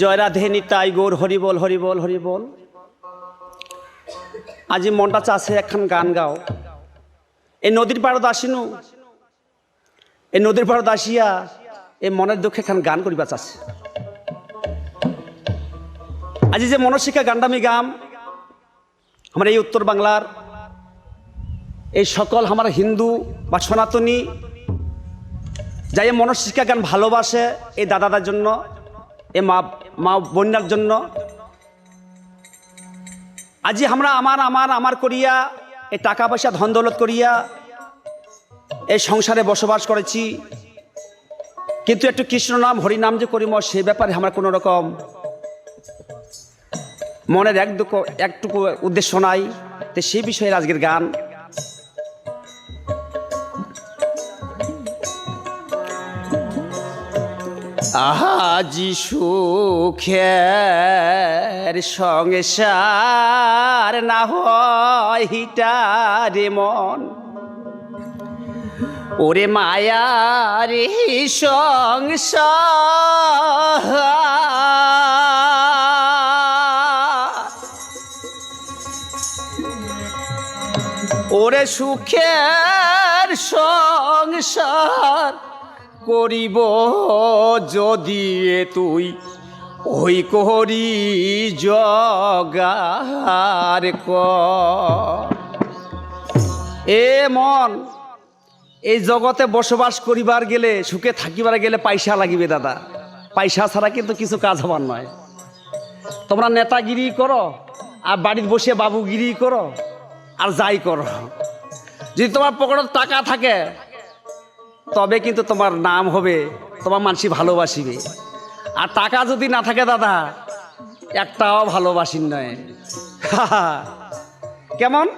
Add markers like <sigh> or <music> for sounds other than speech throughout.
জয় রাধে নিতাই গৌর, হরি বল হরি বল হরি বল। আজি মনটা চাষে একখান গান গাও। এই নদীর পাড়ত আসিনু এই নদীর পাড়ত আসিয়া এই মনের দুঃখে খান গান করিবা চাষে। আজি যে মনশিক্ষা গানটা আমি গাম, আমার এই উত্তর বাংলার, এই সকল আমার হিন্দু বা সনাতনী যাই মনশিক্ষা গান ভালোবাসে এই দাদাদার জন্য এ মা মা বন্যার জন্য। আজি আমরা আমার আমার আমার করিয়া এ টাকা পয়সা ধন দৌলত করিয়া এই সংসারে বসবাস করেছি। কিন্তু একটু কৃষ্ণ নাম, হরি নাম যে করিম, সে ব্যাপারে আমার কোনো রকম মনের এক একটুকু উদ্দেশ্য নাই। তো সেই বিষয়ে আজকের গান আজি সুখের সংসার না হয় হিটারে মন। ওরে মায়ার সংসার ওরে সুখের সংসার করিব যদি তুই ওই করি জগার ক। এ মন, এই জগতে বসবাস করিবার গেলে, সুখে থাকিবার গেলে পয়সা লাগিবে দাদা। পয়সা ছাড়া কিন্তু কিছু কাজ হবার নয়। তোমরা নেতাগিরি করো, আর বাড়িতে বসে বাবুগিরি করো, আর যাই করো। যদি তোমার পকেটত টাকা থাকে তবে কিন্তু তোমার নাম হবে, তোমার মানসি ভালোবাসিবে। আর টাকা যদি না থাকে দাদা, একটাও ভালোবাসিন নয়। <laughs> কেমন?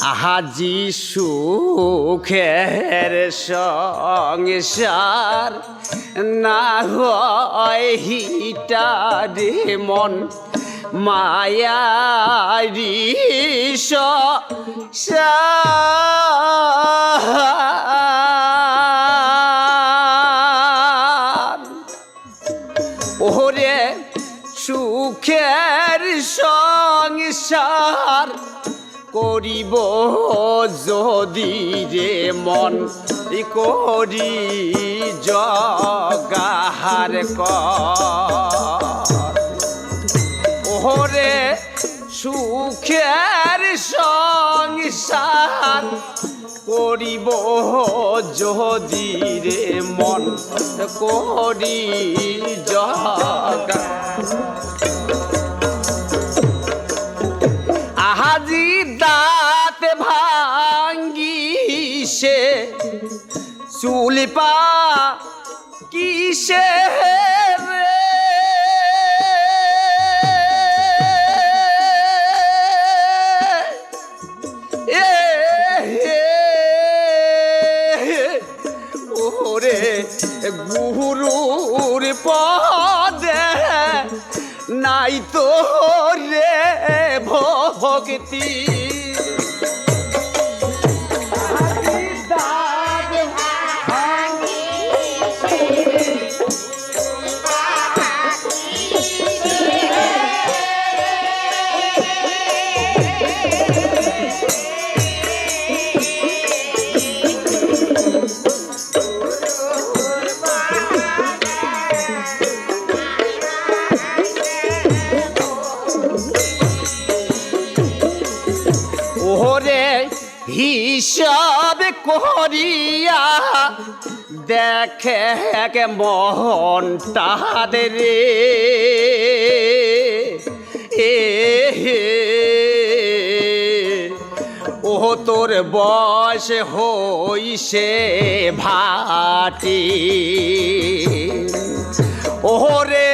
আহাজি সুখের সংসার না হয় হিটারে মন। মায়ারি ওরে সুখের সংসার করিব যদি রে মন করি জগাহার কর। সুখের সংসার করিব যদি রে মন করি আহাজি দাঁত ভাঙ্গি সে চুলিপা কিসে ওরে গুরুর পদে নাই তো রে ভক্তি। করিয়া দেখে কে মনটা রে এ ও তোর বয়স হইছে ভাটি। ওরে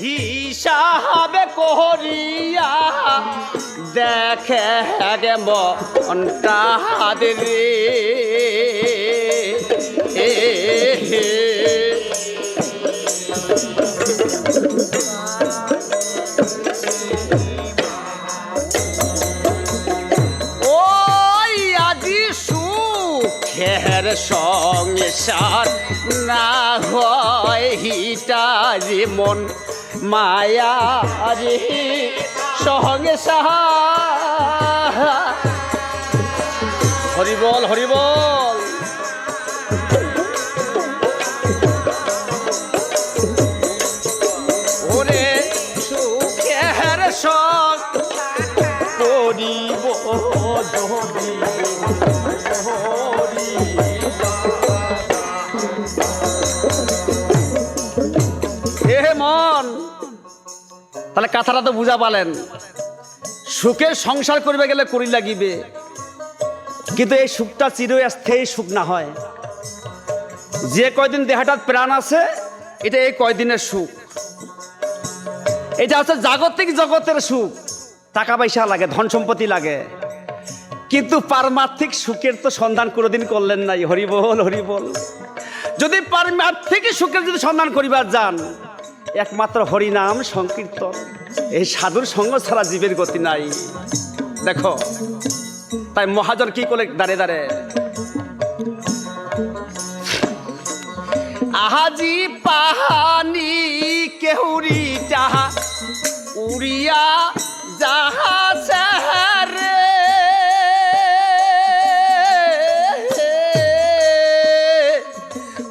হিসাব করিয়া দেখে গে মনটা রে এ হে ওই আজি সুখের সংসার না হয় হিটা রে মন। মায়া রে সাহা। হরিবল হরিবল কথাটা তো বুঝা পালেন। সুখের সংসার করবে গেলে করি লাগিবে। কিন্তু এই সুখটা চিরস্থায়ী সুখ না হয়। যে কয়দিন দেহাটার প্রাণ আছে, এটা এই কয়দিনের সুখ। এটা হচ্ছে জাগতিক জগতের সুখ। টাকা পয়সা লাগে, ধন সম্পত্তি লাগে। কিন্তু পারমার্থিক সুখের তো সন্ধান কোনোদিন করলেন নাই। হরিবল হরিবল যদি পারমার্থিক সুখের যদি সন্ধান করিবার যান, একমাত্র হরিনাম সংকীর্তন। এই সাধুর সঙ্গ ছাড়া জীবের গতি নাই। দেখো, তাই মহাজন কি করে দাঁড়ে দাঁড়ে আহাজি পাহানি কেহুরি যাহা, উড়িয়া যাহা সাহারে।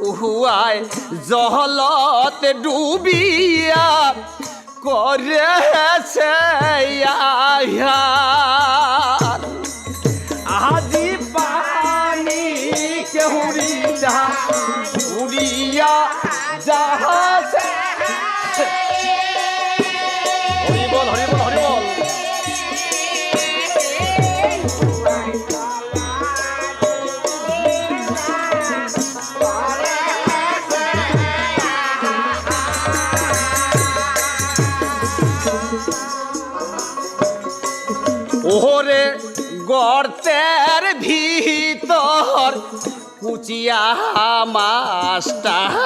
উহুয়ায় জহলত ডুবিয়া আহার আজি পানি কেহুরি যাহা উড়িয়া জাহাজ ওহরে গর্তের ভিতর কুচিয়া মাস্টারে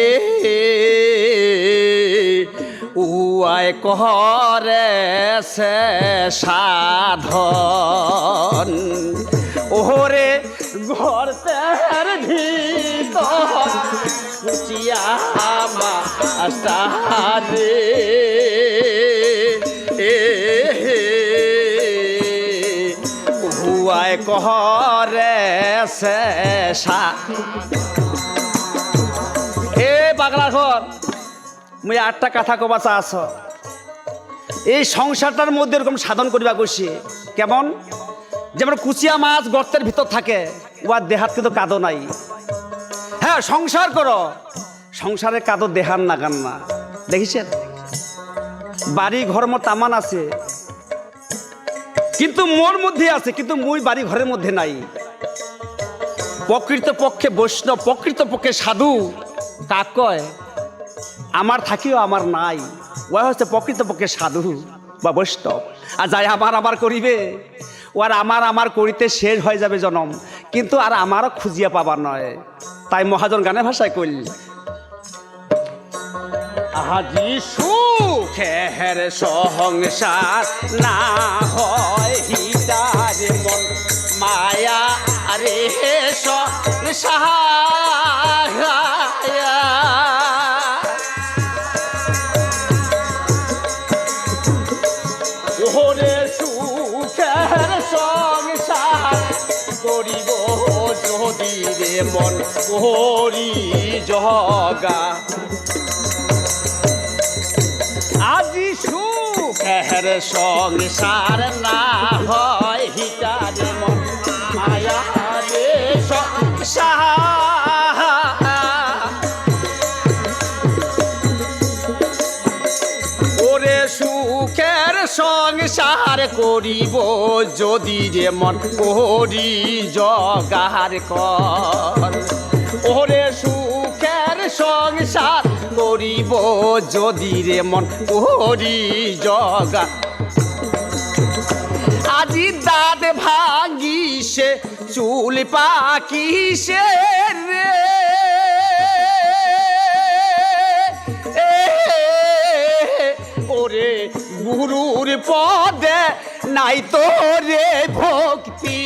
এ উয়ায় করে সে সাধন। ওহরে গর্তের এ হুয়ায় কহরে শেষা এ পাগলা ঘর, মুই আটটা কথা কবা চাস। এই সংসারটার মধ্যে এরকম সাধন করিবা গেছি কেমন? যেমন কুচিয়া মাছ গর্তের ভিতর থাকে উয়ার দেহাত কিন্তু কাদো নাই। হ্যাঁ সংসার করো। সংসারে কাদো দেহার নাগান না। দেখিছেন? বাড়ি ঘর মো তামান আছে। কিন্তু মোর মধ্যে আছে, কিন্তু মুই বাড়ি ঘরের মধ্যে নাই। প্রকৃত পক্ষে বৈষ্ণব প্রকৃত পক্ষে সাধু কাক কয়, আমার থাকিও আমার নাই। ওয়া হচ্ছে প্রকৃত পক্ষে সাধু বা বৈষ্ণব। আর যাই আমার আমার করিবে ও আর আমার আমার করিতে শেষ হয়ে যাবে জনম। কিন্তু আর আমারও খুঁজিয়া পাবার নয়। তাই মহাজন গানের ভাষায় কইল আজি সুখের সংসার না হয় হিতার মন। মায়া রে সংসার ওরে সুখের সংসার করিব যদি মন। করি জগা সুখের সংসার না হয় মায়া সুখের সংসার করিব, যদি যে মন করি, জগার কর। ওরে সুখের সংসার করিব যদি রে মন করি জগা। আজি দাঁত ভাঙিছে, চুল পাকিছে রে। ওরে গুরুর পদে নাই তো রে ভক্তি।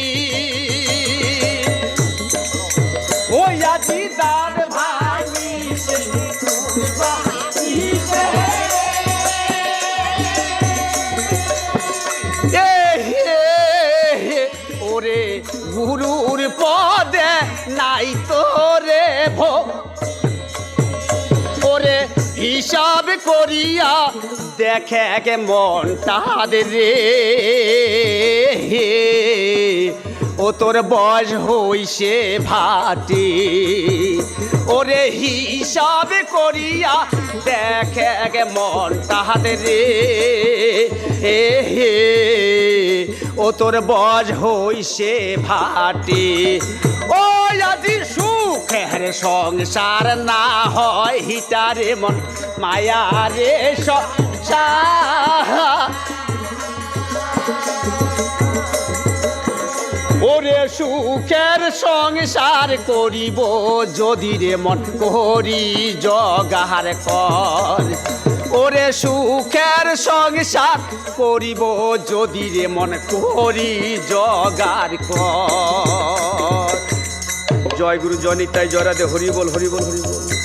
হিসাব করিয়া দেখে গে মনটা রে। ও তোর বয়স হইছে ভাটি। ওরে হিসাব করিয়া দেখে গে মনটা রে। হে হে ও তোর বজ হইছে ভাটি। ও আজি সুখের সংসার না হয় হিটারে মন মায়া রে সংসার। ওরে সুখের সংসার করিব যদি রে মন করি জগাহার কর। ওরে সুখের সংসার করিব যদি রে মন করি জগার কর। জয় গুরু জয় নিতাই জয় রাধে হরি বল হরি বল হরি বল।